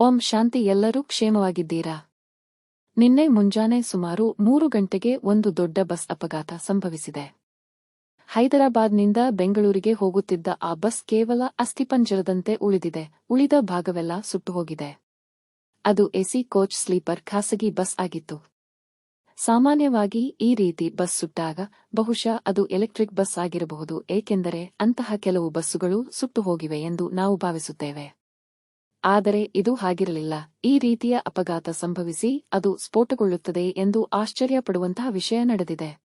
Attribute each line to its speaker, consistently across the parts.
Speaker 1: ಓಂ ಶಾಂತಿ ಎಲ್ಲರೂ ಕ್ಷೇಮವಾಗಿದ್ದೀರಾ? ನಿನ್ನೆ ಮುಂಜಾನೆ ಸುಮಾರು ಮೂರು ಗಂಟೆಗೆ ಒಂದು ದೊಡ್ಡ ಬಸ್ ಅಪಘಾತ ಸಂಭವಿಸಿದೆ. ಹೈದರಾಬಾದ್ನಿಂದ ಬೆಂಗಳೂರಿಗೆ ಹೋಗುತ್ತಿದ್ದ ಆ ಬಸ್ ಕೇವಲ ಅಸ್ಥಿಪಂಜರದಂತೆ ಉಳಿದಿದೆ, ಉಳಿದ ಭಾಗವೆಲ್ಲ ಸುಟ್ಟುಹೋಗಿದೆ. ಅದು ಎಸಿ ಕೋಚ್ ಸ್ಲೀಪರ್ ಖಾಸಗಿ ಬಸ್ ಆಗಿತ್ತು. ಸಾಮಾನ್ಯವಾಗಿ ಈ ರೀತಿ ಬಸ್ ಸುಟ್ಟಾಗ ಬಹುಶಃ ಅದು ಎಲೆಕ್ಟ್ರಿಕ್ ಬಸ್ ಆಗಿರಬಹುದು, ಏಕೆಂದರೆ ಅಂತಹ ಕೆಲವು ಬಸ್ಸುಗಳು ಸುಟ್ಟು ಹೋಗಿವೆ ಎಂದು ನಾವು ಭಾವಿಸುತ್ತೇವೆ. ಆದರೆ ಇದು ಹಾಗಿರಲಿಲ್ಲ. ಈ ರೀತಿಯ ಅಪಘಾತ ಸಂಭವಿಸಿ ಅದು ಸ್ಫೋಟಗೊಳ್ಳುತ್ತದೆ ಎಂದು ಆಶ್ಚರ್ಯಪಡುವಂತಹ ವಿಷಯ ನಡೆದಿದೆ.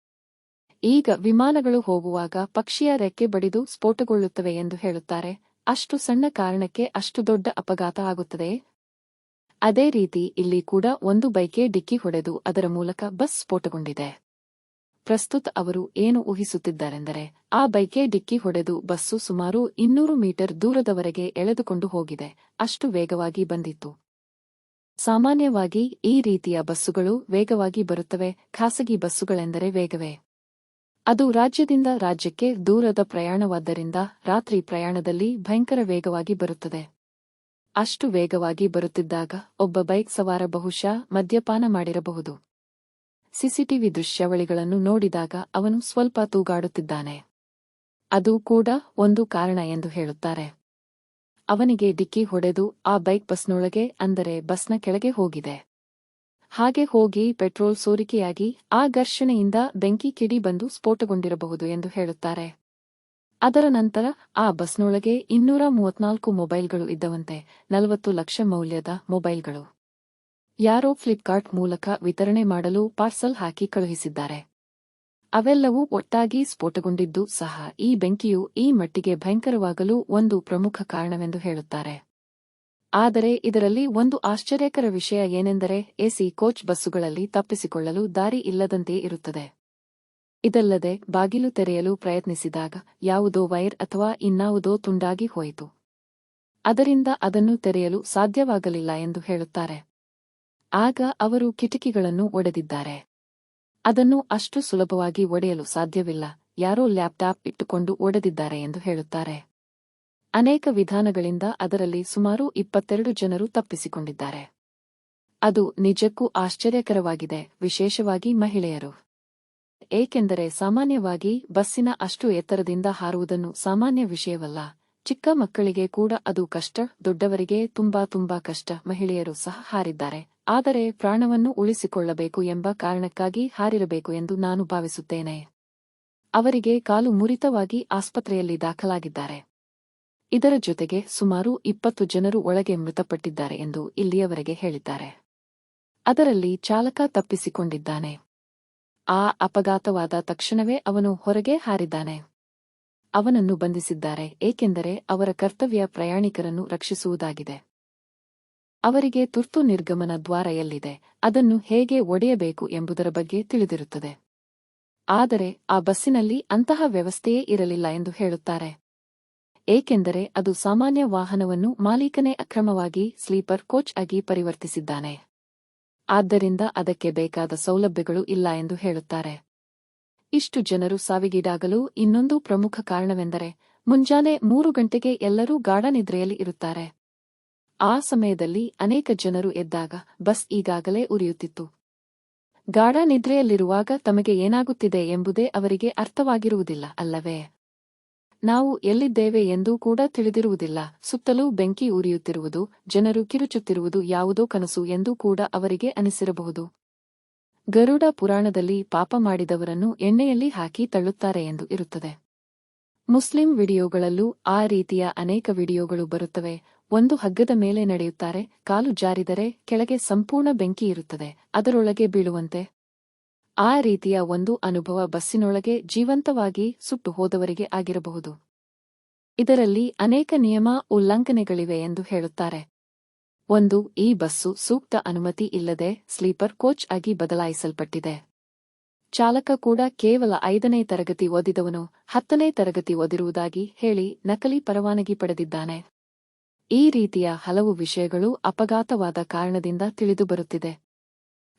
Speaker 1: ಈಗ ವಿಮಾನಗಳು ಹೋಗುವಾಗ ಪಕ್ಷಿಯ ರೆಕ್ಕೆ ಬಡಿದು ಸ್ಫೋಟಗೊಳ್ಳುತ್ತವೆ ಎಂದು ಹೇಳುತ್ತಾರೆ. ಅಷ್ಟು ಸಣ್ಣ ಕಾರಣಕ್ಕೆ ಅಷ್ಟು ದೊಡ್ಡ ಅಪಘಾತ ಆಗುತ್ತದೆ. ಅದೇ ರೀತಿ ಇಲ್ಲಿ ಕೂಡ ಒಂದು ಬೈಕೆ ಡಿಕ್ಕಿ ಹೊಡೆದು ಅದರ ಮೂಲಕ ಬಸ್ ಸ್ಫೋಟಗೊಂಡಿದೆ. ಪ್ರಸ್ತುತ ಅವರು ಏನು ಊಹಿಸುತ್ತಿದ್ದಾರೆಂದರೆ, ಆ ಬೈಕೆ ಡಿಕ್ಕಿ ಹೊಡೆದು ಬಸ್ಸು ಸುಮಾರು ಇನ್ನೂರು ಮೀಟರ್ ದೂರದವರೆಗೆ ಎಳೆದುಕೊಂಡು ಹೋಗಿದೆ. ಅಷ್ಟು ವೇಗವಾಗಿ ಬಂದಿತ್ತು. ಸಾಮಾನ್ಯವಾಗಿ ಈ ರೀತಿಯ ಬಸ್ಸುಗಳು ವೇಗವಾಗಿ ಬರುತ್ತವೆ. ಖಾಸಗಿ ಬಸ್ಸುಗಳೆಂದರೆ ವೇಗವೇ. ಅದು ರಾಜ್ಯದಿಂದ ರಾಜ್ಯಕ್ಕೆ ದೂರದ ಪ್ರಯಾಣವಾದ್ದರಿಂದ ರಾತ್ರಿ ಪ್ರಯಾಣದಲ್ಲಿ ಭಯಂಕರ ವೇಗವಾಗಿ ಬರುತ್ತದೆ. ಅಷ್ಟು ವೇಗವಾಗಿ ಬರುತ್ತಿದ್ದಾಗ ಒಬ್ಬ ಬೈಕ್ ಸವಾರ ಬಹುಶಃ ಮದ್ಯಪಾನ ಮಾಡಿರಬಹುದು. ಸಿಸಿಟಿವಿ ದೃಶ್ಯಾವಳಿಗಳನ್ನು ನೋಡಿದಾಗ ಅವನು ಸ್ವಲ್ಪ ತೂಗಾಡುತ್ತಿದ್ದಾನೆ. ಅದು ಕೂಡ ಒಂದು ಕಾರಣ ಎಂದು ಹೇಳುತ್ತಾರೆ. ಅವನಿಗೆ ಡಿಕ್ಕಿ ಹೊಡೆದು ಆ ಬೈಕ್ ಬಸ್ನೊಳಗೆ, ಅಂದರೆ ಬಸ್ನ ಕೆಳಗೆ ಹೋಗಿದೆ. ಹಾಗೆ ಹೋಗಿ ಪೆಟ್ರೋಲ್ ಸೋರಿಕೆಯಾಗಿ ಆ ಘರ್ಷಣೆಯಿಂದ ಬೆಂಕಿ ಕಿಡಿ ಬಂದು ಸ್ಫೋಟಗೊಂಡಿರಬಹುದು ಎಂದು ಹೇಳುತ್ತಾರೆ. ಅದರ ನಂತರ ಆ ಬಸ್ನೊಳಗೆ ಇನ್ನೂರ ಮೂವತ್ನಾಲ್ಕು ಮೊಬೈಲ್ಗಳು ಇದ್ದವಂತೆ, ನಲವತ್ತು ಲಕ್ಷ ಮೌಲ್ಯದ ಮೊಬೈಲ್ಗಳು. ಯಾರೋ ಫ್ಲಿಪ್ಕಾರ್ಟ್ ಮೂಲಕ ವಿತರಣೆ ಮಾಡಲು ಪಾರ್ಸಲ್ ಹಾಕಿ ಕಳುಹಿಸಿದ್ದಾರೆ. ಅವೆಲ್ಲವೂ ಒಟ್ಟಾಗಿ ಸ್ಫೋಟಗೊಂಡಿದ್ದು ಸಹ ಈ ಬೆಂಕಿಯು ಈ ಮಟ್ಟಿಗೆ ಭಯಂಕರವಾಗಲು ಒಂದು ಪ್ರಮುಖ ಕಾರಣವೆಂದು ಹೇಳುತ್ತಾರೆ. ಆದರೆ ಇದರಲ್ಲಿ ಒಂದು ಆಶ್ಚರ್ಯಕರ ವಿಷಯ ಏನೆಂದರೆ ಎಸಿ ಕೋಚ್ ಬಸ್ಸುಗಳಲ್ಲಿ ತಪ್ಪಿಸಿಕೊಳ್ಳಲು ದಾರಿ ಇಲ್ಲದಂತೆ ಇರುತ್ತದೆ. ಇದಲ್ಲದೆ ಬಾಗಿಲು ತೆರೆಯಲು ಪ್ರಯತ್ನಿಸಿದಾಗ ಯಾವುದೋ ವೈರ್ ಅಥವಾ ಇನ್ನಾವುದೋ ತುಂಡಾಗಿ ಹೋಯಿತು. ಅದರಿಂದ ಅದನ್ನು ತೆರೆಯಲು ಸಾಧ್ಯವಾಗಲಿಲ್ಲ ಎಂದು ಹೇಳುತ್ತಾರೆ. ಆಗ ಅವರು ಕಿಟಕಿಗಳನ್ನು ಒಡೆದಿದ್ದಾರೆ. ಅದನ್ನು ಅಷ್ಟು ಸುಲಭವಾಗಿ ಒಡೆಯಲು ಸಾಧ್ಯವಿಲ್ಲ. ಯಾರೋ ಲ್ಯಾಪ್ಟಾಪ್ ಇಟ್ಟುಕೊಂಡು ಒಡೆದಿದ್ದಾರೆ ಎಂದು ಹೇಳುತ್ತಾರೆ. ಅನೇಕ ವಿಧಾನಗಳಿಂದ ಅದರಲ್ಲಿ ಸುಮಾರು ಇಪ್ಪತ್ತೆರಡು ಜನರು ತಪ್ಪಿಸಿಕೊಂಡಿದ್ದಾರೆ. ಅದು ನಿಜಕ್ಕೂ ಆಶ್ಚರ್ಯಕರವಾಗಿದೆ, ವಿಶೇಷವಾಗಿ ಮಹಿಳೆಯರು. ಏಕೆಂದರೆ ಸಾಮಾನ್ಯವಾಗಿ ಬಸ್ಸಿನ ಅಷ್ಟು ಎತ್ತರದಿಂದ ಹಾರುವುದನ್ನು ಸಾಮಾನ್ಯ ವಿಷಯವಲ್ಲ. ಚಿಕ್ಕ ಮಕ್ಕಳಿಗೆ ಕೂಡ ಅದು ಕಷ್ಟ, ದೊಡ್ಡವರಿಗೆ ತುಂಬಾ ತುಂಬಾ ಕಷ್ಟ, ಮಹಿಳೆಯರು ಸಹ ಹಾರಿದ್ದಾರೆ. ಆದರೆ ಪ್ರಾಣವನ್ನು ಉಳಿಸಿಕೊಳ್ಳಬೇಕು ಎಂಬ ಕಾರಣಕ್ಕಾಗಿ ಹಾರಿರಬೇಕು ಎಂದು ನಾನು ಭಾವಿಸುತ್ತೇನೆ. ಅವರಿಗೆ ಕಾಲು ಮುರಿತವಾಗಿ ಆಸ್ಪತ್ರೆಯಲ್ಲಿ ದಾಖಲಾಗಿದ್ದಾರೆ. ಇದರ ಜೊತೆಗೆ ಸುಮಾರು ಇಪ್ಪತ್ತು ಜನರು ಒಳಗೆ ಮೃತಪಟ್ಟಿದ್ದಾರೆ ಎಂದು ಇಲ್ಲಿಯವರೆಗೆ ಹೇಳಿದ್ದಾರೆ. ಅದರಲ್ಲಿ ಚಾಲಕ ತಪ್ಪಿಸಿಕೊಂಡಿದ್ದಾನೆ. ಆ ಅಪಘಾತವಾದ ತಕ್ಷಣವೇ ಅವನು ಹೊರಗೆ ಹಾರಿದ್ದಾನೆ. ಅವನನ್ನು ಬಂಧಿಸಿದ್ದಾರೆ, ಏಕೆಂದರೆ ಅವರ ಕರ್ತವ್ಯ ಪ್ರಯಾಣಿಕರನ್ನು ರಕ್ಷಿಸುವುದಾಗಿದೆ. ಅವರಿಗೆ ತುರ್ತು ನಿರ್ಗಮನ ದ್ವಾರ ಎಲ್ಲಿದೆ ಅದನ್ನು ಹೇಗೆ ಒಡೆಯಬೇಕು ಎಂಬುದರ ಬಗ್ಗೆ ತಿಳಿದಿರುತ್ತದೆ. ಆದರೆ ಆ ಬಸ್ಸಿನಲ್ಲಿ ಅಂತಹ ವ್ಯವಸ್ಥೆಯೇ ಇರಲಿಲ್ಲ ಎಂದು ಹೇಳುತ್ತಾರೆ. ಏಕೆಂದರೆ ಅದು ಸಾಮಾನ್ಯ ವಾಹನವನ್ನು ಮಾಲೀಕನೇ ಅಕ್ರಮವಾಗಿ ಸ್ಲೀಪರ್ ಕೋಚ್ ಆಗಿ ಪರಿವರ್ತಿಸಿದ್ದಾನೆ. ಆದ್ದರಿಂದ ಅದಕ್ಕೆ ಬೇಕಾದ ಸೌಲಭ್ಯಗಳು ಇಲ್ಲ ಎಂದು ಹೇಳುತ್ತಾರೆ. ಇಷ್ಟು ಜನರು ಸಾವಿಗೀಡಾಗಲು ಇನ್ನೊಂದು ಪ್ರಮುಖ ಕಾರಣವೆಂದರೆ ಮುಂಜಾನೆ ಮೂರು ಗಂಟೆಗೆ ಎಲ್ಲರೂ ಗಾಢನಿದ್ರೆಯಲ್ಲಿ ಇರುತ್ತಾರೆ. ಆ ಸಮಯದಲ್ಲಿ ಅನೇಕ ಜನರು ಎದ್ದಾಗ ಬಸ್ ಈಗಾಗಲೇ ಉರಿಯುತ್ತಿತ್ತು. ಗಾಢ ನಿದ್ರೆಯಲ್ಲಿರುವಾಗ ತಮಗೆ ಏನಾಗುತ್ತಿದೆ ಎಂಬುದೇ ಅವರಿಗೆ ಅರ್ಥವಾಗಿರುವುದಿಲ್ಲ, ಅಲ್ಲವೇ? ನಾವು ಎಲ್ಲಿದ್ದೇವೆ ಎಂದೂ ಕೂಡ ತಿಳಿದಿರುವುದಿಲ್ಲ. ಸುತ್ತಲೂ ಬೆಂಕಿ ಉರಿಯುತ್ತಿರುವುದು, ಜನರು ಕಿರುಚುತ್ತಿರುವುದು ಯಾವುದೋ ಕನಸು ಎಂದೂ ಕೂಡ ಅವರಿಗೆ ಅನಿಸಿರಬಹುದು. ಗರುಡ ಪುರಾಣದಲ್ಲಿ ಪಾಪ ಮಾಡಿದವರನ್ನು ಎಣ್ಣೆಯಲ್ಲಿ ಹಾಕಿ ತಳ್ಳುತ್ತಾರೆ ಎಂದು ಇರುತ್ತದೆ. ಮುಸ್ಲಿಂ ವಿಡಿಯೋಗಳಲ್ಲೂ ಆ ರೀತಿಯ ಅನೇಕ ವಿಡಿಯೋಗಳು ಬರುತ್ತವೆ. ಒಂದು ಹಗ್ಗದ ಮೇಲೆ ನಡೆಯುತ್ತಾರೆ, ಕಾಲು ಜಾರಿದರೆ ಕೆಳಗೆ ಸಂಪೂರ್ಣ ಬೆಂಕಿ ಇರುತ್ತದೆ, ಅದರೊಳಗೆ ಬೀಳುವಂತೆ. ಆ ರೀತಿಯ ಒಂದು ಅನುಭವ ಬಸ್ಸಿನೊಳಗೆ ಜೀವಂತವಾಗಿ ಸುಟ್ಟು ಹೋದವರಿಗೆ ಆಗಿರಬಹುದು. ಇದರಲ್ಲಿ ಅನೇಕ ನಿಯಮ ಉಲ್ಲಂಘನೆಗಳಿವೆ ಎಂದು ಹೇಳುತ್ತಾರೆ. ಒಂದು, ಈ ಬಸ್ಸು ಸೂಕ್ತ ಅನುಮತಿ ಇಲ್ಲದೆ ಸ್ಲೀಪರ್ ಕೋಚ್ ಆಗಿ ಬದಲಾಯಿಸಲ್ಪಟ್ಟಿದೆ. ಚಾಲಕ ಕೂಡ ಕೇವಲ ಐದನೇ ತರಗತಿ ಓದಿದವನು, ಹತ್ತನೇ ತರಗತಿ ಓದಿರುವುದಾಗಿ ಹೇಳಿ ನಕಲಿ ಪರವಾನಗಿ ಪಡೆದಿದ್ದಾನೆ. ಈ ರೀತಿಯ ಹಲವು ವಿಷಯಗಳು ಅಪಘಾತವಾದ ಕಾರಣದಿಂದ ತಿಳಿದುಬರುತ್ತಿದೆ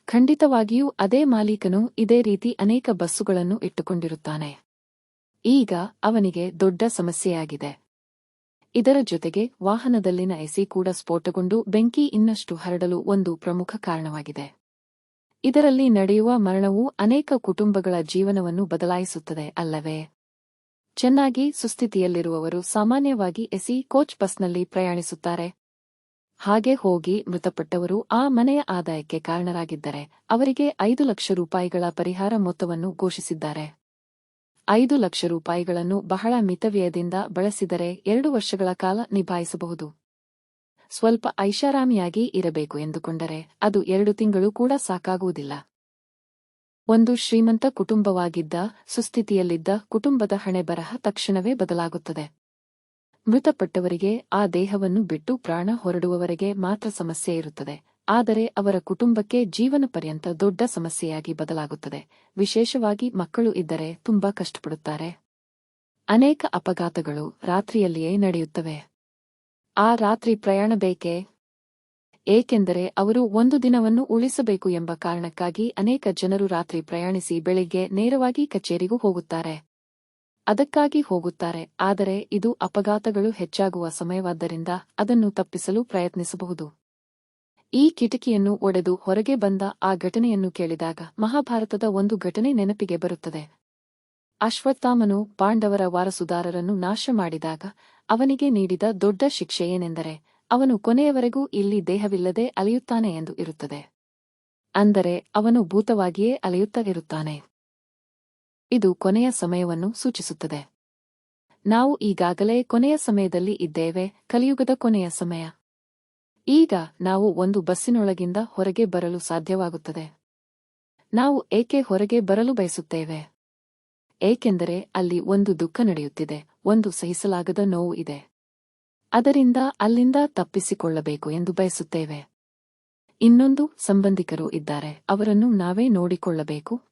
Speaker 1: ಖಂಡಿತವಾಗಿಯೂ ಅದೇ ಮಾಲೀಕನು ಇದೇ ರೀತಿ ಅನೇಕ ಬಸ್ಸುಗಳನ್ನು ಇಟ್ಟುಕೊಂಡಿರುತ್ತಾನೆ. ಈಗ ಅವನಿಗೆ ದೊಡ್ಡ ಸಮಸ್ಯೆಯಾಗಿದೆ. ಇದರ ಜೊತೆಗೆ ವಾಹನದಲ್ಲಿನ ಎಸಿ ಕೂಡ ಸ್ಫೋಟಗೊಂಡು ಬೆಂಕಿ ಇನ್ನಷ್ಟು ಹರಡಲು ಒಂದು ಪ್ರಮುಖ ಕಾರಣವಾಗಿದೆ. ಇದರಲ್ಲಿ ನಡೆಯುವ ಮರಣವು ಅನೇಕ ಕುಟುಂಬಗಳ ಜೀವನವನ್ನು ಬದಲಾಯಿಸುತ್ತದೆ ಅಲ್ಲವೇ? ಚೆನ್ನಾಗಿ ಸುಸ್ಥಿತಿಯಲ್ಲಿರುವವರು ಸಾಮಾನ್ಯವಾಗಿ ಎಸಿ ಕೋಚ್ ಬಸ್ನಲ್ಲಿ ಪ್ರಯಾಣಿಸುತ್ತಾರೆ. ಹಾಗೆ ಹೋಗಿ ಮೃತಪಟ್ಟವರು ಆ ಮನೆಯ ಆದಾಯಕ್ಕೆ ಕಾರಣರಾಗಿದ್ದರೆ ಅವರಿಗೆ ಐದು ಲಕ್ಷ ರೂಪಾಯಿಗಳ ಪರಿಹಾರ ಮೊತ್ತವನ್ನು ಘೋಷಿಸಿದ್ದಾರೆ. ಐದು ಲಕ್ಷ ರೂಪಾಯಿಗಳನ್ನು ಬಹಳ ಮಿತವ್ಯಯದಿಂದ ಬಳಸಿದರೆ ಎರಡು ವರ್ಷಗಳ ಕಾಲ ನಿಭಾಯಿಸಬಹುದು. ಸ್ವಲ್ಪ ಐಷಾರಾಮಿಯಾಗಿ ಇರಬೇಕು ಎಂದುಕೊಂಡರೆ ಅದು ಎರಡು ತಿಂಗಳು ಕೂಡ ಸಾಕಾಗುವುದಿಲ್ಲ. ಒಂದು ಶ್ರೀಮಂತ ಕುಟುಂಬವಾಗಿದ್ದ, ಸುಸ್ಥಿತಿಯಲ್ಲಿದ್ದ ಕುಟುಂಬದ ಹಣೆಬರಹ ತಕ್ಷಣವೇ ಬದಲಾಗುತ್ತದೆ. ಮೃತಪಟ್ಟವರಿಗೆ ಆ ದೇಹವನ್ನು ಬಿಟ್ಟು ಪ್ರಾಣ ಹೊರಡುವವರೆಗೆ ಮಾತ್ರ ಸಮಸ್ಯೆ ಇರುತ್ತದೆ. ಆದರೆ ಅವರ ಕುಟುಂಬಕ್ಕೆ ಜೀವನ ಪರ್ಯಂತ ದೊಡ್ಡ ಸಮಸ್ಯೆಯಾಗಿ ಬದಲಾಗುತ್ತದೆ. ವಿಶೇಷವಾಗಿ ಮಕ್ಕಳು ಇದ್ದರೆ ತುಂಬಾ ಕಷ್ಟಪಡುತ್ತಾರೆ. ಅನೇಕ ಅಪಘಾತಗಳು ರಾತ್ರಿಯಲ್ಲಿಯೇ ನಡೆಯುತ್ತವೆ. ಆ ರಾತ್ರಿ ಪ್ರಯಾಣ ಬೇಕೇ? ಏಕೆಂದರೆ ಅವರು ಒಂದು ದಿನವನ್ನು ಉಳಿಸಬೇಕು ಎಂಬ ಕಾರಣಕ್ಕಾಗಿ ಅನೇಕ ಜನರು ರಾತ್ರಿ ಪ್ರಯಾಣಿಸಿ ಬೆಳಿಗ್ಗೆ ನೇರವಾಗಿ ಕಚೇರಿಗೂ ಹೋಗುತ್ತಾರೆ. ಅದಕ್ಕಾಗಿ ಹೋಗುತ್ತಾರೆ, ಆದರೆ ಇದು ಅಪಘಾತಗಳು ಹೆಚ್ಚಾಗುವ ಸಮಯವಾದ್ದರಿಂದ ಅದನ್ನು ತಪ್ಪಿಸಲು ಪ್ರಯತ್ನಿಸಬಹುದು. ಈ ಕಿಟಕಿಯನ್ನು ಒಡೆದು ಹೊರಗೆ ಬಂದ ಆ ಘಟನೆಯನ್ನು ಕೇಳಿದಾಗ ಮಹಾಭಾರತದ ಒಂದು ಘಟನೆ ನೆನಪಿಗೆ ಬರುತ್ತದೆ. ಅಶ್ವತ್ಥಾಮನು ಪಾಂಡವರ ವಾರಸುದಾರರನ್ನು ನಾಶ ಮಾಡಿದಾಗ ಅವನಿಗೆ ನೀಡಿದ ದೊಡ್ಡ ಶಿಕ್ಷೆ ಏನೆಂದರೆ ಅವನು ಕೊನೆಯವರೆಗೂ ಇಲ್ಲಿ ದೇಹವಿಲ್ಲದೆ ಅಲೆಯುತ್ತಾನೆ ಎಂದು ಇರುತ್ತದೆ. ಅಂದರೆ ಅವನು ಭೂತವಾಗಿಯೇ ಅಲೆಯುತ್ತಲಿರುತ್ತಾನೆ ಇದು ಕೊನೆಯ ಸಮಯವನ್ನು ಸೂಚಿಸುತ್ತದೆ. ನಾವು ಈಗಾಗಲೇ ಕೊನೆಯ ಸಮಯದಲ್ಲಿ ಇದ್ದೇವೆ, ಕಲಿಯುಗದ ಕೊನೆಯ ಸಮಯ. ಈಗ ನಾವು ಒಂದು ಬಸ್ಸಿನೊಳಗಿಂದ ಹೊರಗೆ ಬರಲು ಸಾಧ್ಯವಾಗುತ್ತದೆ. ನಾವು ಏಕೆ ಹೊರಗೆ ಬರಲು ಬಯಸುತ್ತೇವೆ? ಏಕೆಂದರೆ ಅಲ್ಲಿ ಒಂದು ದುಃಖ ನಡೆಯುತ್ತಿದೆ, ಒಂದು ಸಹಿಸಲಾಗದ ನೋವು ಇದೆ. ಅದರಿಂದ ಅಲ್ಲಿಂದ ತಪ್ಪಿಸಿಕೊಳ್ಳಬೇಕು ಎಂದು ಬಯಸುತ್ತೇವೆ. ಇನ್ನೊಂದು ಸಂಬಂಧಿಕರು ಇದ್ದಾರೆ, ಅವರನ್ನು ನಾವೇ ನೋಡಿಕೊಳ್ಳಬೇಕು.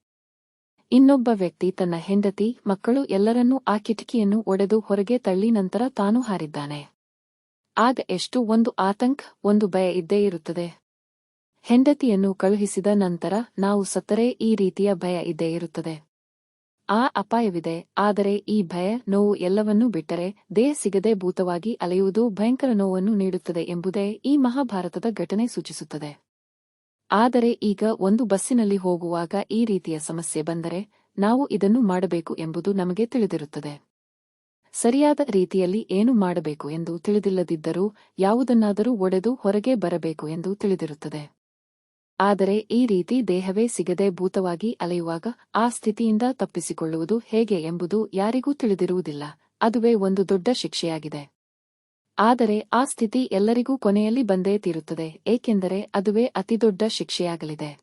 Speaker 1: ಇನ್ನೊಬ್ಬ ವ್ಯಕ್ತಿ ತನ್ನ ಹೆಂಡತಿ, ಮಕ್ಕಳು ಎಲ್ಲರನ್ನೂ ಆ ಕಿಟಕಿಯನ್ನು ಒಡೆದು ಹೊರಗೆ ತಳ್ಳಿ ನಂತರ ತಾನು ಹಾರಿದ್ದಾನೆ. ಆಗ ಎಷ್ಟು ಒಂದು ಆತಂಕ, ಒಂದು ಭಯ ಇದ್ದೇ ಇರುತ್ತದೆ. ಹೆಂಡತಿಯನ್ನು ಕಳುಹಿಸಿದ ನಂತರ ನಾವು ಸತ್ತರೆ ಈ ರೀತಿಯ ಭಯ ಇದ್ದೇ ಇರುತ್ತದೆ. ಆ ಅಪಾಯವಿದೆ, ಆದರೆ ಈ ಭಯ ನೋವು ಎಲ್ಲವನ್ನೂ ಬಿಟ್ಟರೆ ದೇಹ ಸಿಗದೆ ಭೂತವಾಗಿ ಅಲೆಯುವುದು ಭಯಂಕರ ನೋವನ್ನು ನೀಡುತ್ತದೆ ಎಂಬುದೇ ಈ ಮಹಾಭಾರತದ ಘಟನೆ ಸೂಚಿಸುತ್ತದೆ. ಆದರೆ ಈಗ ಒಂದು ಬಸ್ಸಿನಲ್ಲಿ ಹೋಗುವಾಗ ಈ ರೀತಿಯ ಸಮಸ್ಯೆ ಬಂದರೆ ನಾವು ಇದನ್ನು ಮಾಡಬೇಕು ಎಂಬುದು ನಮಗೆ ತಿಳಿದಿರುತ್ತದೆ. ಸರಿಯಾದ ರೀತಿಯಲ್ಲಿ ಏನು ಮಾಡಬೇಕು ಎಂದು ತಿಳಿದಿಲ್ಲದಿದ್ದರೂ ಯಾವುದನ್ನಾದರೂ ಒಡೆದು ಹೊರಗೆ ಬರಬೇಕು ಎಂದು ತಿಳಿದಿರುತ್ತದೆ. ಆದರೆ ಈ ರೀತಿ ದೇಹವೇ ಸಿಗದೆ ಭೂತವಾಗಿ ಅಲೆಯುವಾಗ ಆ ಸ್ಥಿತಿಯಿಂದ ತಪ್ಪಿಸಿಕೊಳ್ಳುವುದು ಹೇಗೆ ಎಂಬುದು ಯಾರಿಗೂ ತಿಳಿದಿರುವುದಿಲ್ಲ. ಅದುವೇ ಒಂದು ದೊಡ್ಡ ಶಿಕ್ಷೆಯಾಗಿದೆ. ಆದರೆ ಆ ಸ್ಥಿತಿ ಎಲ್ಲರಿಗೂ ಕೊನೆಯಲ್ಲಿ ಬಂದೇ ತೀರುತ್ತದೆ, ಏಕೆಂದರೆ ಅದುವೇ ಅತಿದೊಡ್ಡ ಶಿಕ್ಷೆಯಾಗಲಿದೆ.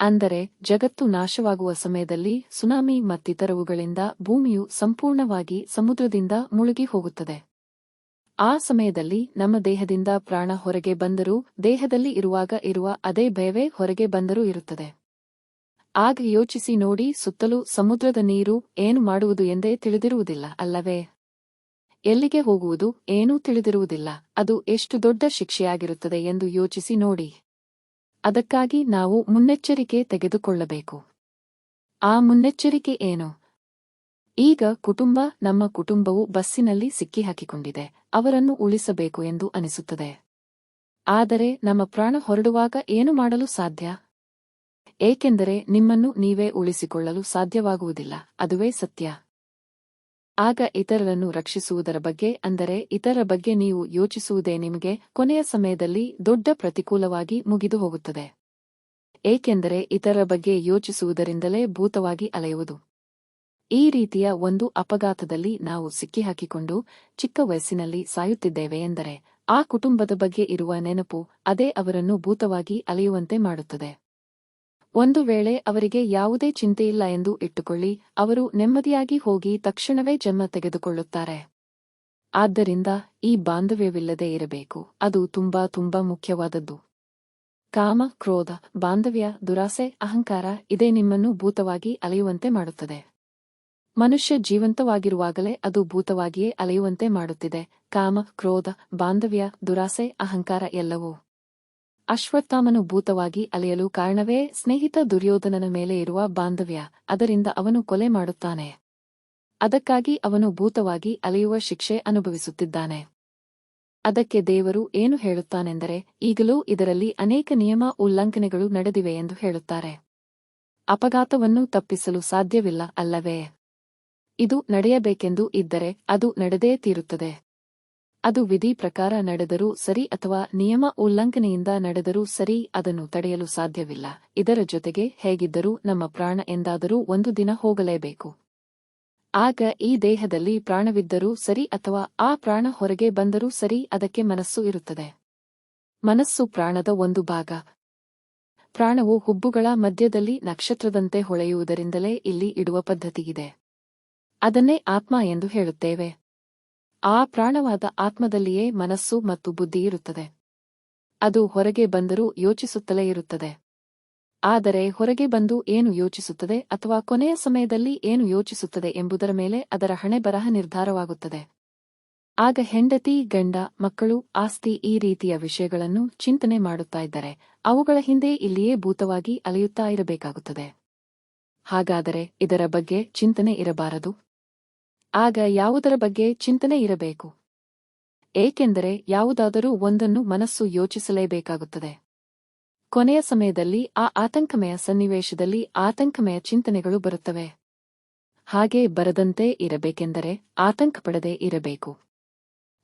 Speaker 1: ಅಂದರೆ ಜಗತ್ತು ನಾಶವಾಗುವ ಸಮಯದಲ್ಲಿ ಸುನಾಮಿ ಮತ್ತಿತರವುಗಳಿಂದ ಭೂಮಿಯು ಸಂಪೂರ್ಣವಾಗಿ ಸಮುದ್ರದಿಂದ ಮುಳುಗಿ ಹೋಗುತ್ತದೆ. ಆ ಸಮಯದಲ್ಲಿ ನಮ್ಮ ದೇಹದಿಂದ ಪ್ರಾಣ ಹೊರಗೆ ಬಂದರೂ, ದೇಹದಲ್ಲಿ ಇರುವಾಗ ಇರುವ ಅದೇ ಭಯವೇ ಹೊರಗೆ ಬಂದರೂ ಇರುತ್ತದೆ. ಆಗ ಯೋಚಿಸಿ ನೋಡಿ, ಸುತ್ತಲೂ ಸಮುದ್ರದ ನೀರು ಏನು ಮಾಡುವುದು ಎಂದೇ ತಿಳಿದಿರುವುದಿಲ್ಲ, ಅಲ್ಲವೇ? ಎಲ್ಲಿಗೆ ಹೋಗುವುದು ಏನೂ ತಿಳಿದಿರುವುದಿಲ್ಲ, ಅದು ಎಷ್ಟು ದೊಡ್ಡ ಶಿಕ್ಷೆಯಾಗಿರುತ್ತದೆ ಎಂದು ಯೋಚಿಸಿ ನೋಡಿ. ಅದಕ್ಕಾಗಿ ನಾವು ಮುನ್ನೆಚ್ಚರಿಕೆ ತೆಗೆದುಕೊಳ್ಳಬೇಕು. ಆ ಮುನ್ನೆಚ್ಚರಿಕೆ ಏನು? ಈಗ ಕುಟುಂಬ, ನಮ್ಮ ಕುಟುಂಬವು ಬಸ್ಸಿನಲ್ಲಿ ಸಿಕ್ಕಿಹಾಕಿಕೊಂಡಿದೆ. ಅವರನ್ನು ಉಳಿಸಬೇಕು ಎಂದು ಅನಿಸುತ್ತದೆ. ಆದರೆ ನಮ್ಮ ಪ್ರಾಣ ಹೊರಡುವಾಗ ಏನು ಮಾಡಲು ಸಾಧ್ಯ? ಏಕೆಂದರೆ ನಿಮ್ಮನ್ನು ನೀವೇ ಉಳಿಸಿಕೊಳ್ಳಲು ಸಾಧ್ಯವಾಗುವುದಿಲ್ಲ. ಅದುವೇ ಸತ್ಯ. ಆಗ ಇತರರನ್ನು ರಕ್ಷಿಸುವುದರ ಬಗ್ಗೆ, ಅಂದರೆ ಇತರ ಬಗ್ಗೆ ನೀವು ಯೋಚಿಸುವುದೇ ನಿಮಗೆ ಕೊನೆಯ ಸಮಯದಲ್ಲಿ ದೊಡ್ಡ ಪ್ರತಿಕೂಲವಾಗಿ ಮುಗಿದು ಹೋಗುತ್ತದೆ. ಏಕೆಂದರೆ ಇತರ ಬಗ್ಗೆ ಯೋಚಿಸುವುದರಿಂದಲೇ ಭೂತವಾಗಿ ಅಲೆಯುವುದು. ಈ ರೀತಿಯ ಒಂದು ಅಪಘಾತದಲ್ಲಿ ನಾವು ಸಿಕ್ಕಿಹಾಕಿಕೊಂಡು ಚಿಕ್ಕ ವಯಸ್ಸಿನಲ್ಲಿ ಸಾಯುತ್ತಿದ್ದೇವೆ ಎಂದರೆ, ಆ ಕುಟುಂಬದ ಬಗ್ಗೆ ಇರುವ ನೆನಪು ಅದೇ ಅವರನ್ನು ಭೂತವಾಗಿ ಅಲೆಯುವಂತೆ ಮಾಡುತ್ತದೆ. ಒಂದು ವೇಳೆ ಅವರಿಗೆ ಯಾವುದೇ ಚಿಂತೆಯಿಲ್ಲ ಎಂದು ಇಟ್ಟುಕೊಳ್ಳಿ, ಅವರು ನೆಮ್ಮದಿಯಾಗಿ ಹೋಗಿ ತಕ್ಷಣವೇ ಜನ್ಮ ತೆಗೆದುಕೊಳ್ಳುತ್ತಾರೆ. ಆದ್ದರಿಂದ ಈ ಬಾಂಧವ್ಯವಿಲ್ಲದೆ ಇರಬೇಕು, ಅದು ತುಂಬಾ ತುಂಬಾ ಮುಖ್ಯವಾದದ್ದು. ಕಾಮ, ಕ್ರೋಧ, ಬಾಂಧವ್ಯ, ದುರಾಸೆ, ಅಹಂಕಾರ ಇದೇ ನಿಮ್ಮನ್ನು ಭೂತವಾಗಿ ಅಲೆಯುವಂತೆ ಮಾಡುತ್ತದೆ. ಮನುಷ್ಯ ಜೀವಂತವಾಗಿರುವಾಗಲೇ ಅದು ಭೂತವಾಗಿಯೇ ಅಲೆಯುವಂತೆ ಮಾಡುತ್ತಿದೆ. ಕಾಮ, ಕ್ರೋಧ, ಬಾಂಧವ್ಯ, ದುರಾಸೆ, ಅಹಂಕಾರ ಎಲ್ಲವೂ ಅಶ್ವತ್ಥಾಮನು ಭೂತವಾಗಿ ಅಲೆಯಲು ಕಾರಣವೇ ಸ್ನೇಹಿತ ದುರ್ಯೋಧನನ ಮೇಲೆ ಇರುವ ಬಾಂಧವ್ಯ. ಅದರಿಂದ ಅವನು ಕೊಲೆ ಮಾಡುತ್ತಾನೆ. ಅದಕ್ಕಾಗಿ ಅವನು ಭೂತವಾಗಿ ಅಲೆಯುವ ಶಿಕ್ಷೆ ಅನುಭವಿಸುತ್ತಿದ್ದಾನೆ. ಅದಕ್ಕೆ ದೇವರು ಏನು ಹೇಳುತ್ತಾನೆಂದರೆ, ಈಗಲೂ ಇದರಲ್ಲಿ ಅನೇಕ ನಿಯಮ ಉಲ್ಲಂಘನೆಗಳು ನಡೆದಿವೆ ಎಂದು ಹೇಳುತ್ತಾರೆ. ಅಪಘಾತವನ್ನು ತಪ್ಪಿಸಲು ಸಾಧ್ಯವಿಲ್ಲ ಅಲ್ಲವೇ? ಇದು ನಡೆಯಬೇಕೆಂದು ಇದ್ದರೆ ಅದು ನಡೆದೇ ತೀರುತ್ತದೆ. ಅದು ವಿಧಿ ಪ್ರಕಾರ ನಡೆದರೂ ಸರಿ ಅಥವಾ ನಿಯಮ ಉಲ್ಲಂಘನೆಯಿಂದ ನಡೆದರೂ ಸರಿ ಅದನ್ನು ತಡೆಯಲು ಸಾಧ್ಯವಿಲ್ಲ. ಇದರ ಜೊತೆಗೆ ಹೇಗಿದ್ದರೂ ನಮ್ಮ ಪ್ರಾಣ ಎಂದಾದರೂ ಒಂದು ದಿನ ಹೋಗಲೇಬೇಕು. ಆಗ ಈ ದೇಹದಲ್ಲಿ ಪ್ರಾಣವಿದ್ದರೂ ಸರಿ ಅಥವಾ ಆ ಪ್ರಾಣ ಹೊರಗೆ ಬಂದರೂ ಸರಿ ಅದಕ್ಕೆ ಮನಸ್ಸು ಇರುತ್ತದೆ. ಮನಸ್ಸು ಪ್ರಾಣದ ಒಂದು ಭಾಗ. ಪ್ರಾಣವು ಹುಬ್ಬುಗಳ ಮಧ್ಯದಲ್ಲಿ ನಕ್ಷತ್ರದಂತೆ ಹೊಳೆಯುವುದರಿಂದಲೇ ಇಲ್ಲಿ ಇಡುವ ಪದ್ಧತಿಯಿದೆ. ಅದನ್ನೇ ಆತ್ಮ ಎಂದು ಹೇಳುತ್ತೇವೆ. ಆ ಪ್ರಾಣವಾದ ಆತ್ಮದಲ್ಲಿಯೇ ಮನಸ್ಸು ಮತ್ತು ಬುದ್ಧಿ ಇರುತ್ತದೆ. ಅದು ಹೊರಗೆ ಬಂದರೂ ಯೋಚಿಸುತ್ತಲೇ ಇರುತ್ತದೆ. ಆದರೆ ಹೊರಗೆ ಬಂದು ಏನು ಯೋಚಿಸುತ್ತದೆ ಅಥವಾ ಕೊನೆಯ ಸಮಯದಲ್ಲಿ ಏನು ಯೋಚಿಸುತ್ತದೆ ಎಂಬುದರ ಮೇಲೆ ಅದರ ಹಣೆಬರಹ ನಿರ್ಧಾರವಾಗುತ್ತದೆ. ಆಗ ಹೆಂಡತಿ, ಗಂಡ, ಮಕ್ಕಳು ಆಸ್ತಿ ಈ ರೀತಿಯ ವಿಷಯಗಳನ್ನು ಚಿಂತನೆ ಮಾಡುತ್ತಾ ಇದ್ದರೆ ಅವುಗಳ ಹಿಂದೆ ಇಲ್ಲಿಯೇ ಭೂತವಾಗಿ ಅಲೆಯುತ್ತಾ ಇರಬೇಕಾಗುತ್ತದೆ. ಹಾಗಾದರೆ ಇದರ ಬಗ್ಗೆ ಚಿಂತನೆ ಇರಬಾರದು. ಆಗ ಯಾವುದರ ಬಗ್ಗೆ ಚಿಂತನೆ ಇರಬೇಕು? ಏಕೆಂದರೆ ಯಾವುದಾದರೂ ಒಂದನ್ನು ಮನಸ್ಸು ಯೋಚಿಸಲೇಬೇಕಾಗುತ್ತದೆ. ಕೊನೆಯ ಸಮಯದಲ್ಲಿ ಆ ಆತಂಕಮಯ ಸನ್ನಿವೇಶದಲ್ಲಿ ಆತಂಕಮಯ ಚಿಂತನೆಗಳು ಬರುತ್ತವೆ. ಹಾಗೆ ಬರದಂತೆ ಇರಬೇಕೆಂದರೆ ಆತಂಕ ಆತಂಕಪಡದೆ ಇರಬೇಕು.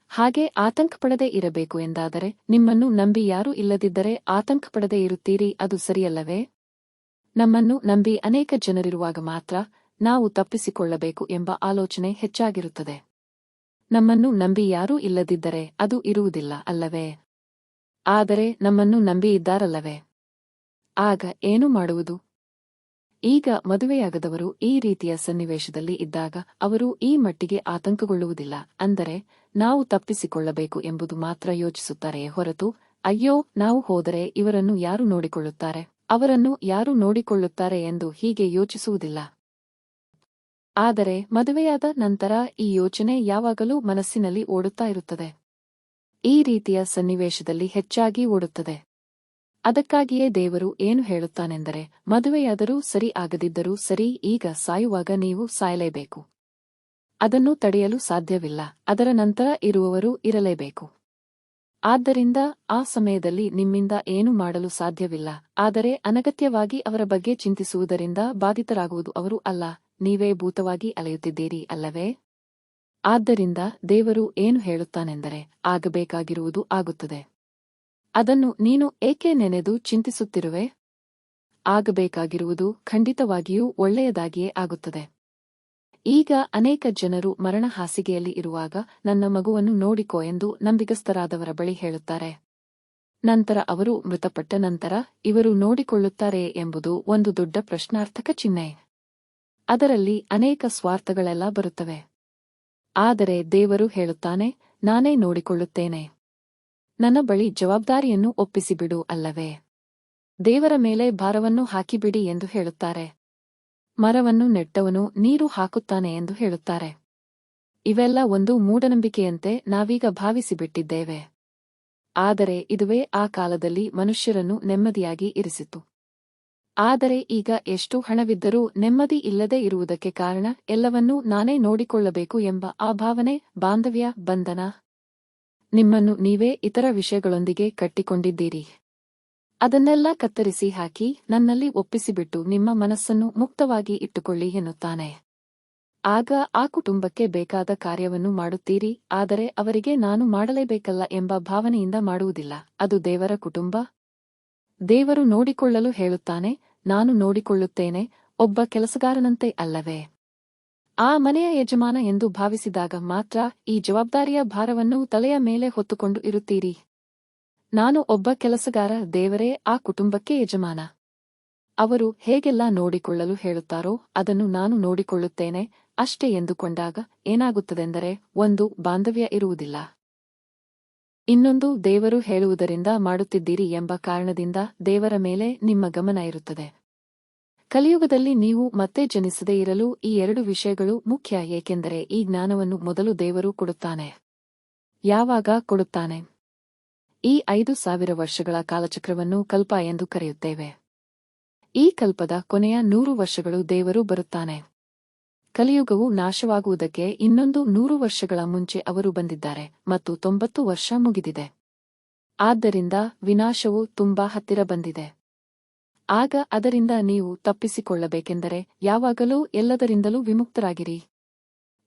Speaker 1: ಹಾಗೆ ಆತಂಕ ಆತಂಕಪಡದೆ ಇರಬೇಕು ಎಂದಾದರೆ ನಿಮ್ಮನ್ನು ನಂಬಿ ಯಾರೂ ಇಲ್ಲದಿದ್ದರೆ ಆತಂಕ ಆತಂಕಪಡದೆ ಇರುತ್ತೀರಿ ಅದು ಸರಿಯಲ್ಲವೇ? ನಮ್ಮನ್ನು ನಂಬಿ ಅನೇಕ ಜನರಿರುವಾಗ ಮಾತ್ರ ನಾವು ತಪ್ಪಿಸಿಕೊಳ್ಳಬೇಕು ಎಂಬ ಆಲೋಚನೆ ಹೆಚ್ಚಾಗಿರುತ್ತದೆ. ನಮ್ಮನ್ನು ನಂಬಿ ಯಾರೂ ಇಲ್ಲದಿದ್ದರೆ ಅದು ಇರುವುದಿಲ್ಲ ಅಲ್ಲವೇ? ಆದರೆ ನಮ್ಮನ್ನು ನಂಬಿ ಇದ್ದಾರಲ್ಲವೇ ಆಗ ಏನು ಮಾಡುವುದು? ಈಗ ಮದುವೆಯಾಗದವರು ಈ ರೀತಿಯ ಸನ್ನಿವೇಶದಲ್ಲಿ ಇದ್ದಾಗ ಅವರು ಈ ಮಟ್ಟಿಗೆ ಆತಂಕಗೊಳ್ಳುವುದಿಲ್ಲ, ಅಂದರೆ ನಾವು ತಪ್ಪಿಸಿಕೊಳ್ಳಬೇಕು ಎಂಬುದು ಮಾತ್ರ ಯೋಚಿಸುತ್ತಾರೆ ಹೊರತು, ಅಯ್ಯೋ, ನಾವು ಹೋದರೆ ಇವರನ್ನು ಯಾರು ನೋಡಿಕೊಳ್ಳುತ್ತಾರೆ? ಅವರನ್ನು ಯಾರು ನೋಡಿಕೊಳ್ಳುತ್ತಾರೆ ಎಂದು ಹೀಗೆ ಯೋಚಿಸುವುದಿಲ್ಲ. ಆದರೆ ಮದುವೆಯಾದ ನಂತರ ಈ ಯೋಚನೆ ಯಾವಾಗಲೂ ಮನಸ್ಸಿನಲ್ಲಿ ಓಡುತ್ತಾ ಇರುತ್ತದೆ. ಈ ರೀತಿಯ ಸನ್ನಿವೇಶದಲ್ಲಿ ಹೆಚ್ಚಾಗಿ ಓಡುತ್ತದೆ. ಅದಕ್ಕಾಗಿಯೇ ದೇವರು ಏನು ಹೇಳುತ್ತಾನೆಂದರೆ, ಮದುವೆಯಾದರೂ ಸರಿ ಆಗದಿದ್ದರೂ ಸರಿ ಈಗ ಸಾಯುವಾಗ ನೀವು ಸಾಯಲೇಬೇಕು. ಅದನ್ನು ತಡೆಯಲು ಸಾಧ್ಯವಿಲ್ಲ, ಅದರ ನಂತರ ಇರುವವರು ಇರಲೇಬೇಕು. ಆದ್ದರಿಂದ ಆ ಸಮಯದಲ್ಲಿ ನಿಮ್ಮಿಂದ ಏನು ಮಾಡಲು ಸಾಧ್ಯವಿಲ್ಲ, ಆದರೆ ಅನಗತ್ಯವಾಗಿ ಅವರ ಬಗ್ಗೆ ಚಿಂತಿಸುವುದರಿಂದ ಬಾಧಿತರಾಗುವುದು ಅವರು ಅಲ್ಲ. ನೀವೇ ಭೂತವಾಗಿ ಅಲೆಯುತ್ತಿದ್ದೀರಿ ಅಲ್ಲವೇ? ಆದ್ದರಿಂದ ದೇವರು ಏನು ಹೇಳುತ್ತಾನೆಂದರೆ ಆಗಬೇಕಾಗಿರುವುದು ಆಗುತ್ತದೆ. ಅದನ್ನು ನೀನು ಏಕೆ ನೆನೆದು ಚಿಂತಿಸುತ್ತಿರುವೆ? ಆಗಬೇಕಾಗಿರುವುದು ಖಂಡಿತವಾಗಿಯೂ ಒಳ್ಳೆಯದಾಗಿಯೇ ಆಗುತ್ತದೆ. ಈಗ ಅನೇಕ ಜನರು ಮರಣ ಹಾಸಿಗೆಯಲ್ಲಿ ಇರುವಾಗ ನನ್ನ ಮಗುವನ್ನು ನೋಡಿಕೋ ಎಂದು ನಂಬಿಗಸ್ತರಾದವರ ಬಳಿ ಹೇಳುತ್ತಾರೆ. ನಂತರ ಅವರು ಮೃತಪಟ್ಟ ನಂತರ ಇವರು ನೋಡಿಕೊಳ್ಳುತ್ತಾರೆ ಎಂಬುದು ಒಂದು ದೊಡ್ಡ ಪ್ರಶ್ನಾರ್ಥಕ ಚಿಹ್ನೆ. ಅದರಲ್ಲಿ ಅನೇಕ ಸ್ವಾರ್ಥಗಳೆಲ್ಲ ಬರುತ್ತವೆ. ಆದರೆ ದೇವರು ಹೇಳುತ್ತಾನೆ, ನಾನೇ ನೋಡಿಕೊಳ್ಳುತ್ತೇನೆ. ನನ್ನ ಬಳಿ ಜವಾಬ್ದಾರಿಯನ್ನು ಒಪ್ಪಿಸಿಬಿಡು ಅಲ್ಲವೇ? ದೇವರ ಮೇಲೆ ಭಾರವನ್ನು ಹಾಕಿಬಿಡಿ ಎಂದು ಹೇಳುತ್ತಾರೆ. ಮರವನ್ನು ನೆಟ್ಟವನು ನೀರು ಹಾಕುತ್ತಾನೆ ಎಂದು ಹೇಳುತ್ತಾರೆ. ಇವೆಲ್ಲ ಒಂದು ಮೂಢನಂಬಿಕೆಯಂತೆ ನಾವೀಗ ಭಾವಿಸಿಬಿಟ್ಟಿದ್ದೇವೆ. ಆದರೆ ಇದುವೇ ಆ ಕಾಲದಲ್ಲಿ ಮನುಷ್ಯರನ್ನು ನೆಮ್ಮದಿಯಾಗಿ ಇರಿಸಿತು. ಆದರೆ ಈಗ ಎಷ್ಟು ಹಣವಿದ್ದರೂ ನೆಮ್ಮದಿ ಇಲ್ಲದೆ ಇರುವುದಕ್ಕೆ ಕಾರಣ ಎಲ್ಲವನ್ನೂ ನಾನೇ ನೋಡಿಕೊಳ್ಳಬೇಕು ಎಂಬ ಆ ಭಾವನೆ ಬಾಂಧವ್ಯ, ಬಂಧನ. ನಿಮ್ಮನ್ನು ನೀವೇ ಇತರ ವಿಷಯಗಳೊಂದಿಗೆ ಕಟ್ಟಿಕೊಂಡಿದ್ದೀರಿ. ಅದನ್ನೆಲ್ಲ ಕತ್ತರಿಸಿ ಹಾಕಿ ನನ್ನಲ್ಲಿ ಒಪ್ಪಿಸಿಬಿಟ್ಟು ನಿಮ್ಮ ಮನಸ್ಸನ್ನು ಮುಕ್ತವಾಗಿ ಇಟ್ಟುಕೊಳ್ಳಿ ಎನ್ನುತ್ತಾನೆ. ಆಗ ಆ ಕುಟುಂಬಕ್ಕೆ ಬೇಕಾದ ಕಾರ್ಯವನ್ನು ಮಾಡುತ್ತೀರಿ, ಆದರೆ ಅವರಿಗೆ ನಾನು ಮಾಡಲೇಬೇಕಲ್ಲ ಎಂಬ ಭಾವನೆಯಿಂದ ಮಾಡುವುದಿಲ್ಲ. ಅದು ದೇವರ ಕುಟುಂಬ ದೇವರು ನೋಡಿಕೊಳ್ಳಲು ಹೇಳುತ್ತಾನೆ, ನಾನು ನೋಡಿಕೊಳ್ಳುತ್ತೇನೆ, ಒಬ್ಬ ಕೆಲಸಗಾರನಂತೆ ಅಲ್ಲವೇ? ಆ ಮನೆಯ ಯಜಮಾನ ಎಂದು ಭಾವಿಸಿದಾಗ ಮಾತ್ರ ಈ ಜವಾಬ್ದಾರಿಯ ಭಾರವನ್ನು ತಲೆಯ ಮೇಲೆ ಹೊತ್ತುಕೊಂಡು ಇರುತ್ತೀರಿ. ನಾನು ಒಬ್ಬ ಕೆಲಸಗಾರ, ದೇವರೇ, ಆ ಕುಟುಂಬಕ್ಕೆ ಯಜಮಾನ. ಅವರು ಹೇಗೆಲ್ಲ ನೋಡಿಕೊಳ್ಳಲು ಹೇಳುತ್ತಾರೋ ಅದನ್ನು ನಾನು ನೋಡಿಕೊಳ್ಳುತ್ತೇನೆ, ಅಷ್ಟೇ ಎಂದುಕೊಂಡಾಗ ಏನಾಗುತ್ತದೆಂದರೆ ಒಂದು ಬಾಂಧವ್ಯ ಇರುವುದಿಲ್ಲ. ಇನ್ನೊಂದು ದೇವರು ಹೇಳುವುದರಿಂದ ಮಾಡುತ್ತಿದ್ದೀರಿ ಎಂಬ ಕಾರಣದಿಂದ ದೇವರ ಮೇಲೆ ನಿಮ್ಮ ಗಮನ ಇರುತ್ತದೆ. ಕಲಿಯುಗದಲ್ಲಿ ನೀವು ಮತ್ತೆ ಜನಿಸದೇ ಇರಲು ಈ ಎರಡು ವಿಷಯಗಳು ಮುಖ್ಯ, ಏಕೆಂದರೆ ಈ ಜ್ಞಾನವನ್ನು ಮೊದಲು ದೇವರು ಕೊಡುತ್ತಾನೆ. ಯಾವಾಗ ಕೊಡುತ್ತಾನೆ? ಈ ಐದು ಸಾವಿರ ವರ್ಷಗಳ ಕಾಲಚಕ್ರವನ್ನು ಕಲ್ಪ ಎಂದು ಕರೆಯುತ್ತೇವೆ. ಈ ಕಲ್ಪದ ಕೊನೆಯ ನೂರು ವರ್ಷಗಳು ದೇವರು ಬರುತ್ತಾನೆ. ಕಲಿಯುಗವು ನಾಶವಾಗುವುದಕ್ಕೆ ಇನ್ನೊಂದು ನೂರು ವರ್ಷಗಳ ಮುಂಚೆ ಅವರು ಬಂದಿದ್ದಾರೆ ಮತ್ತು ತೊಂಬತ್ತು ವರ್ಷ ಮುಗಿದಿದೆ. ಆದ್ದರಿಂದ ವಿನಾಶವು ತುಂಬಾ ಹತ್ತಿರ ಬಂದಿದೆ. ಆಗ ಅದರಿಂದ ನೀವು ತಪ್ಪಿಸಿಕೊಳ್ಳಬೇಕೆಂದರೆ ಯಾವಾಗಲೂ ಎಲ್ಲದರಿಂದಲೂ ವಿಮುಕ್ತರಾಗಿರಿ.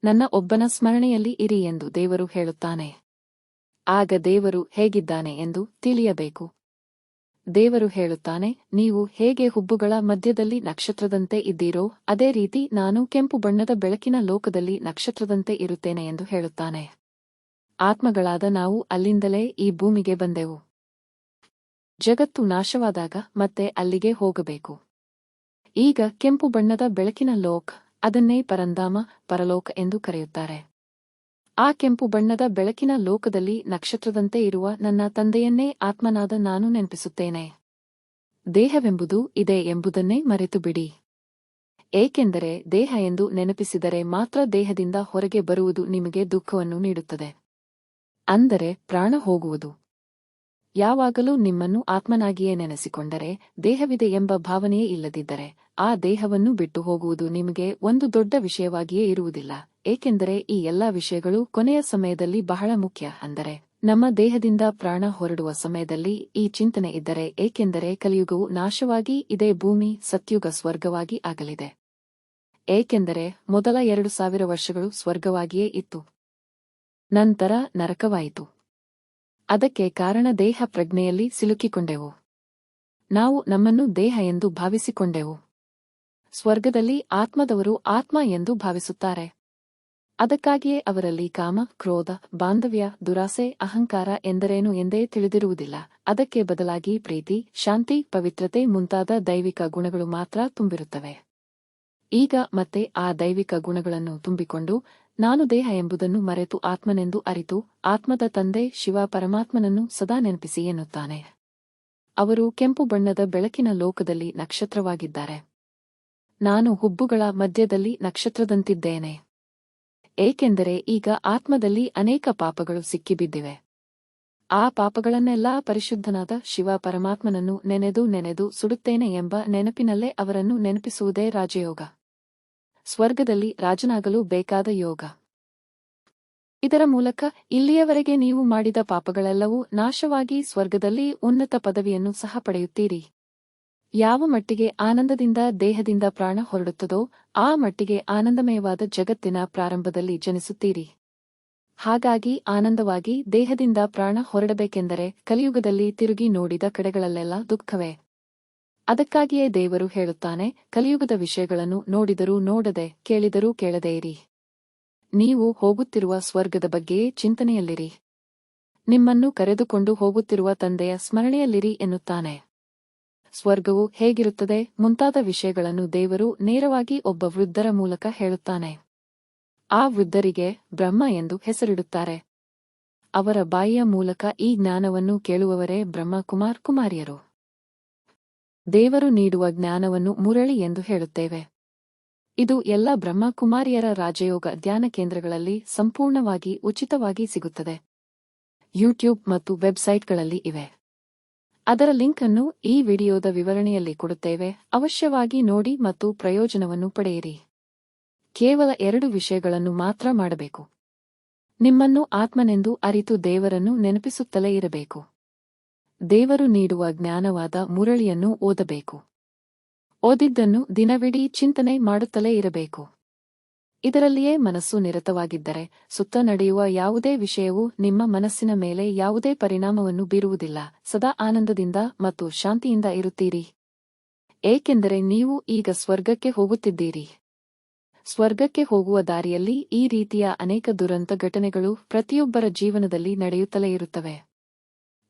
Speaker 1: ನನ್ನ ಒಬ್ಬನ ಸ್ಮರಣೆಯಲ್ಲಿ ಇರಿ ಎಂದು ದೇವರು ಹೇಳುತ್ತಾನೆ. ಆಗ ದೇವರು ಹೇಗಿದ್ದಾನೆ ಎಂದು ತಿಳಿಯಬೇಕು. ದೇವರು ಹೇಳುತ್ತಾನೆ, ನೀವು ಹೇಗೆ ಹುಬ್ಬುಗಳ ಮಧ್ಯದಲ್ಲಿ ನಕ್ಷತ್ರದಂತೆ ಇದ್ದೀರೋ, ಅದೇ ರೀತಿ ನಾನು ಕೆಂಪು ಬಣ್ಣದ ಬೆಳಕಿನ ಲೋಕದಲ್ಲಿ ನಕ್ಷತ್ರದಂತೆ ಇರುತ್ತೇನೆ ಎಂದು ಹೇಳುತ್ತಾನೆ. ಆತ್ಮಗಳಾದ ನಾವು ಅಲ್ಲಿಂದಲೇ ಈ ಭೂಮಿಗೆ ಬಂದೆವು. ಜಗತ್ತು ನಾಶವಾದಾಗ ಮತ್ತೆ ಅಲ್ಲಿಗೆ ಹೋಗಬೇಕು. ಈಗ ಕೆಂಪು ಬಣ್ಣದ ಬೆಳಕಿನ ಲೋಕ್, ಅದನ್ನೇ ಪರಂದಾಮ ಪರಲೋಕ ಎಂದು ಕರೆಯುತ್ತಾರೆ. ಆ ಕೆಂಪು ಬಣ್ಣದ ಬೆಳಕಿನ ಲೋಕದಲ್ಲಿ ನಕ್ಷತ್ರದಂತೆ ಇರುವ ನನ್ನ ತಂದೆಯನ್ನೇ ಆತ್ಮನಾದ ನಾನು ನೆನಪಿಸುತ್ತೇನೆ. ದೇಹವೆಂಬುದು ಇದೆ ಎಂಬುದನ್ನೇ ಮರೆತು ಬಿಡಿ ಏಕೆಂದರೆ ದೇಹ ಎಂದು ನೆನಪಿಸಿದರೆ ಮಾತ್ರ ದೇಹದಿಂದ ಹೊರಗೆ ಬರುವುದು ನಿಮಗೆ ದುಃಖವನ್ನು ನೀಡುತ್ತದೆ. ಅಂದರೆ ಪ್ರಾಣ ಹೋಗುವುದು. ಯಾವಾಗಲೂ ನಿಮ್ಮನ್ನು ಆತ್ಮನಾಗಿಯೇ ನೆನೆಸಿಕೊಂಡರೆ ದೇಹವಿದೆ ಎಂಬ ಭಾವನೆಯೇ ಇಲ್ಲದಿದ್ದರೆ ಆ ದೇಹವನ್ನು ಬಿಟ್ಟು ಹೋಗುವುದು ನಿಮಗೆ ಒಂದು ದೊಡ್ಡ ವಿಷಯವಾಗಿಯೇ ಇರುವುದಿಲ್ಲ, ಏಕೆಂದರೆ ಈ ಎಲ್ಲಾ ವಿಷಯಗಳು ಕೊನೆಯ ಸಮಯದಲ್ಲಿ ಬಹಳ ಮುಖ್ಯ, ಅಂದರೆ ನಮ್ಮ ದೇಹದಿಂದ ಪ್ರಾಣ ಹೊರಡುವ ಸಮಯದಲ್ಲಿ ಈ ಚಿಂತನೆ ಇದ್ದರೆ, ಏಕೆಂದರೆ ಕಲಿಯುಗವು ನಾಶವಾಗಿ ಇದೇ ಭೂಮಿ, ಸತ್ಯುಗ ಸ್ವರ್ಗವಾಗಿ ಆಗಲಿದೆ. ಏಕೆಂದರೆ ಮೊದಲ ಎರಡು ಸಾವಿರ ವರ್ಷಗಳು ಸ್ವರ್ಗವಾಗಿಯೇ ಇತ್ತು. ನಂತರ ನರಕವಾಯಿತು. ಅದಕ್ಕೆ ಕಾರಣ ದೇಹ ಪ್ರಜ್ಞೆಯಲ್ಲಿ ಸಿಲುಕಿಕೊಂಡೆವು. ನಾವು ನಮ್ಮನ್ನು ದೇಹ ಎಂದು ಭಾವಿಸಿಕೊಂಡೆವು. ಸ್ವರ್ಗದಲ್ಲಿ ಆತ್ಮದವರು ಆತ್ಮ ಎಂದು ಭಾವಿಸುತ್ತಾರೆ. ಅದಕ್ಕಾಗಿಯೇ ಅವರಲ್ಲಿ ಕಾಮ, ಕ್ರೋಧ, ಬಾಂಧವ್ಯ, ದುರಾಸೆ, ಅಹಂಕಾರ ಎಂದರೇನು ಎಂದೇ ತಿಳಿದಿರುವುದಿಲ್ಲ. ಅದಕ್ಕೆ ಬದಲಾಗಿ ಪ್ರೀತಿ, ಶಾಂತಿ, ಪವಿತ್ರತೆ ಮುಂತಾದ ದೈವಿಕ ಗುಣಗಳು ಮಾತ್ರ ತುಂಬಿರುತ್ತವೆ. ಈಗ ಮತ್ತೆ ಆ ದೈವಿಕ ಗುಣಗಳನ್ನು ತುಂಬಿಕೊಂಡು ನಾನು ದೇಹ ಎಂಬುದನ್ನು ಮರೆತು ಆತ್ಮನೆಂದು ಅರಿತು ಆತ್ಮದ ತಂದೆ ಶಿವ ಪರಮಾತ್ಮನನ್ನು ಸದಾ ನೆನಪಿಸಿ ಎನ್ನುತ್ತಾನೆ. ಅವರು ಕೆಂಪು ಬಣ್ಣದ ಬೆಳಕಿನ ಲೋಕದಲ್ಲಿ ನಕ್ಷತ್ರವಾಗಿದ್ದಾರೆ. ನಾನು ಹುಬ್ಬುಗಳ ಮಧ್ಯದಲ್ಲಿ ನಕ್ಷತ್ರದಂತಿದ್ದೇನೆ. ಏಕೆಂದರೆ ಈಗ ಆತ್ಮದಲ್ಲಿ ಅನೇಕ ಪಾಪಗಳು ಸಿಕ್ಕಿಬಿದ್ದಿವೆ. ಆ ಪಾಪಗಳನ್ನೆಲ್ಲಾ ಪರಿಶುದ್ಧನಾದ ಶಿವ ಪರಮಾತ್ಮನನ್ನು ನೆನೆದು ನೆನೆದು ಸುಡುತ್ತೇನೆ ಎಂಬ ನೆನಪಿನಲ್ಲೇ ಅವರನ್ನು ನೆನಪಿಸುವುದೇ ರಾಜಯೋಗ. ಸ್ವರ್ಗದಲ್ಲಿ ರಾಜನಾಗಲು ಬೇಕಾದ ಯೋಗ. ಇದರ ಮೂಲಕ ಇಲ್ಲಿಯವರೆಗೆ ನೀವು ಮಾಡಿದ ಪಾಪಗಳೆಲ್ಲವೂ ನಾಶವಾಗಿ ಸ್ವರ್ಗದಲ್ಲಿ ಉನ್ನತ ಪದವಿಯನ್ನು ಸಹ ಪಡೆಯುತ್ತೀರಿ. ಯಾವ ಮಟ್ಟಿಗೆ ಆನಂದದಿಂದ ದೇಹದಿಂದ ಪ್ರಾಣ ಹೊರಡುತ್ತದೋ ಆ ಮಟ್ಟಿಗೆ ಆನಂದಮಯವಾದ ಜಗತ್ತಿನ ಪ್ರಾರಂಭದಲ್ಲಿ ಜನಿಸುತ್ತೀರಿ. ಹಾಗಾಗಿ ಆನಂದವಾಗಿ ದೇಹದಿಂದ ಪ್ರಾಣ ಹೊರಡಬೇಕೆಂದರೆ ಕಲಿಯುಗದಲ್ಲಿ ತಿರುಗಿ ನೋಡಿದ ಕಡೆಗಳಲ್ಲೆಲ್ಲ ದುಃಖವೇ. ಅದಕ್ಕಾಗಿಯೇ ದೇವರು ಹೇಳುತ್ತಾನೆ, ಕಲಿಯುಗದ ವಿಷಯಗಳನ್ನು ನೋಡಿದರೂ ನೋಡದೆ, ಕೇಳಿದರೂ ಕೇಳದೇ ಇರಿ. ನೀವು ಹೋಗುತ್ತಿರುವ ಸ್ವರ್ಗದ ಬಗ್ಗೆಯೇ ಚಿಂತನೆಯಲ್ಲಿರಿ. ನಿಮ್ಮನ್ನು ಕರೆದುಕೊಂಡು ಹೋಗುತ್ತಿರುವ ತಂದೆಯ ಸ್ಮರಣೆಯಲ್ಲಿರಿ ಎನ್ನುತ್ತಾನೆ. ಸ್ವರ್ಗವು ಹೇಗಿರುತ್ತದೆ? ಮುಂತಾದ ವಿಷಯಗಳನ್ನು ದೇವರು ನೇರವಾಗಿ ಒಬ್ಬ ವೃದ್ಧರ ಮೂಲಕ ಹೇಳುತ್ತಾನೆ. ಆ ವೃದ್ಧರಿಗೆ ಬ್ರಹ್ಮ ಎಂದು ಹೆಸರಿಡುತ್ತಾರೆ. ಅವರ ಬಾಯಿಯ ಮೂಲಕ ಈ ಜ್ಞಾನವನ್ನು ಕೇಳುವವರೇ ಬ್ರಹ್ಮಕುಮಾರ್ ಕುಮಾರಿಯರು. ದೇವರು ನೀಡುವ ಜ್ಞಾನವನ್ನು ಮುರಳಿ ಎಂದು ಹೇಳುತ್ತೇವೆ. ಇದು ಎಲ್ಲ ಬ್ರಹ್ಮಕುಮಾರಿಯರ ರಾಜಯೋಗ ಧ್ಯಾನ ಕೇಂದ್ರಗಳಲ್ಲಿ ಸಂಪೂರ್ಣವಾಗಿ ಉಚಿತವಾಗಿ ಸಿಗುತ್ತದೆ. ಯೂಟ್ಯೂಬ್ ಮತ್ತು ವೆಬ್ಸೈಟ್ಗಳಲ್ಲಿ ಇವೆ. ಅದರ ಲಿಂಕ್ ಅನ್ನು ಈ ವಿಡಿಯೋದ ವಿವರಣೆಯಲ್ಲಿ ಕೊಡುತ್ತೇವೆ. ಅವಶ್ಯವಾಗಿ ನೋಡಿ ಮತ್ತು ಪ್ರಯೋಜನವನ್ನು ಪಡೆಯಿರಿ. ಕೇವಲ ಎರಡು ವಿಷಯಗಳನ್ನು ಮಾತ್ರ ಮಾಡಬೇಕು. ನಿಮ್ಮನ್ನು ಆತ್ಮನೆಂದು ಅರಿತು ದೇವರನ್ನು ನೆನಪಿಸುತ್ತಲೇ ಇರಬೇಕು. ದೇವರು ನೀಡುವ ಜ್ಞಾನವಾದ ಮುರಳಿಯನ್ನು ಓದಬೇಕು. ಓದಿದ್ದನ್ನು ದಿನವಿಡೀ ಚಿಂತನೆ ಮಾಡುತ್ತಲೇ ಇರಬೇಕು. ಇದರಲ್ಲಿಯೇ ಮನಸ್ಸು ನಿರತವಾಗಿದ್ದರೆ ಸುತ್ತ ನಡೆಯುವ ಯಾವುದೇ ವಿಷಯವು ನಿಮ್ಮ ಮನಸ್ಸಿನ ಮೇಲೆ ಯಾವುದೇ ಪರಿಣಾಮವನ್ನು ಬೀರುವುದಿಲ್ಲ. ಸದಾ ಆನಂದದಿಂದ ಮತ್ತು ಶಾಂತಿಯಿಂದ ಇರುತ್ತೀರಿ. ಏಕೆಂದರೆ ನೀವು ಈಗ ಸ್ವರ್ಗಕ್ಕೆ ಹೋಗುತ್ತಿದ್ದೀರಿ. ಸ್ವರ್ಗಕ್ಕೆ ಹೋಗುವ ದಾರಿಯಲ್ಲಿ ಈ ರೀತಿಯ ಅನೇಕ ದುರಂತ ಘಟನೆಗಳು ಪ್ರತಿಯೊಬ್ಬರ ಜೀವನದಲ್ಲಿ ನಡೆಯುತ್ತಲೇ ಇರುತ್ತವೆ.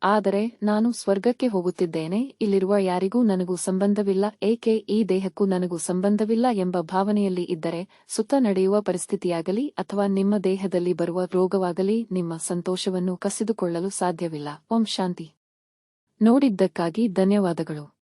Speaker 1: ಆದರೆ ನಾನು ಸ್ವರ್ಗಕ್ಕೆ ಹೋಗುತ್ತಿದ್ದೇನೆ, ಇಲ್ಲಿರುವ ಯಾರಿಗೂ ನನಗೂ ಸಂಬಂಧವಿಲ್ಲ, ಏಕೆ ಈ ದೇಹಕ್ಕೂ ನನಗೂ ಸಂಬಂಧವಿಲ್ಲ ಎಂಬ ಭಾವನೆಯಲ್ಲಿ ಇದ್ದರೆ ಸುತ್ತ ನಡೆಯುವ ಪರಿಸ್ಥಿತಿಯಾಗಲಿ ಅಥವಾ ನಿಮ್ಮ ದೇಹದಲ್ಲಿ ಬರುವ ರೋಗವಾಗಲಿ ನಿಮ್ಮ ಸಂತೋಷವನ್ನು ಕಸಿದುಕೊಳ್ಳಲು ಸಾಧ್ಯವಿಲ್ಲ. ಓಂ ಶಾಂತಿ. ನೋಡಿದ್ದಕ್ಕಾಗಿ ಧನ್ಯವಾದಗಳು.